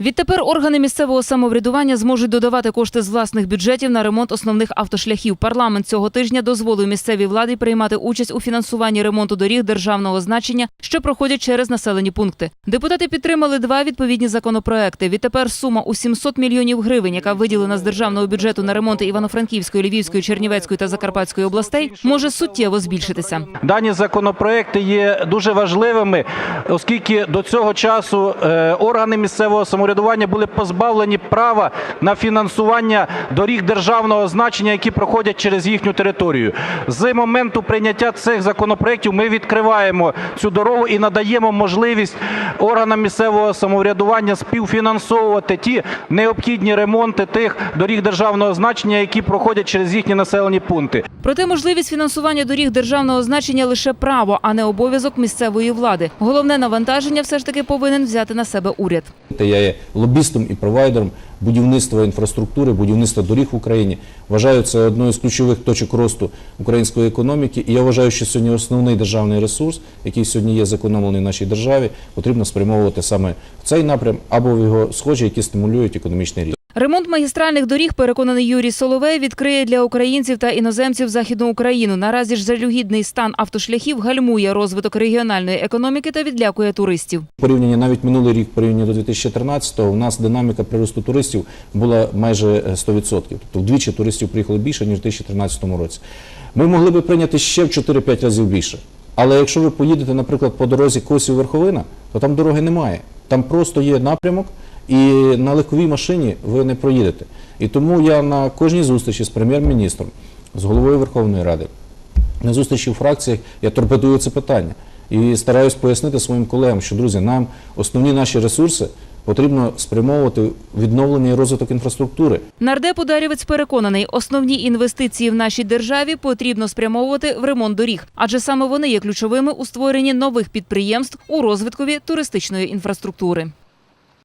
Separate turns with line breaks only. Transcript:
Відтепер органи місцевого самоврядування зможуть додавати кошти з власних бюджетів на ремонт основних автошляхів. Парламент цього тижня дозволив місцевій владі приймати участь у фінансуванні ремонту доріг державного значення, що проходять через населені пункти. Депутати підтримали два відповідні законопроекти. Відтепер сума у 700 мільйонів гривень, яка виділена з державного бюджету на ремонти Івано-Франківської, Львівської, Чернівецької та Закарпатської областей, може суттєво збільшитися.
Дані законопроекти є дуже важливими, оскільки до цього часу е, органи місцевого самоврядування були позбавлені права на фінансування доріг державного значення, які проходять через їхню територію. З моменту прийняття цих законопроектів ми відкриваємо цю дорогу і надаємо можливість органам місцевого самоврядування співфінансовувати ті необхідні ремонти тих доріг державного значення, які проходять через їхні населені пункти.
Проте можливість фінансування доріг державного значення лише право, а не обов'язок місцевої влади. Головне навантаження все ж таки повинен взяти на себе уряд.
Я лобістом і провайдером будівництва інфраструктури, будівництва доріг в Україні. Вважаю це одною з ключових точок росту української економіки. І я вважаю, що сьогодні основний державний ресурс, який сьогодні є зекономлений в нашій державі, потрібно спрямовувати саме в цей напрям або в його схожі, які стимулюють економічний ріст.
Ремонт магістральних доріг, переконаний Юрій Соловей, відкриє для українців та іноземців західну Україну. Наразі ж залюгідний стан автошляхів гальмує розвиток регіональної економіки та відлякує туристів.
Порівняння навіть минулий рік, порівняно до 2013-го, у нас динаміка приросту туристів була майже е, 100%. Тобто вдвічі туристів приїхало більше, ніж у 2013 році. Ми могли би прийняти ще в 4-5 разів більше. Але якщо ви поїдете, наприклад, по дорозі Косів Верховина, то там дороги немає. Там просто є напрямок, і на легковій машині ви не проїдете. І тому я на кожній зустрічі з прем'єр-міністром, з головою Верховної Ради, на зустрічі у фракціях я торпедую це питання і стараюсь пояснити своїм колегам, що друзі, нам основні наші ресурси потрібно спрямовувати відновлення і розвиток інфраструктури.
Нардеп Ударівець переконаний, основні інвестиції в нашій державі потрібно спрямовувати в ремонт доріг, адже саме вони є ключовими у створенні нових підприємств у розвиткові туристичної інфраструктури.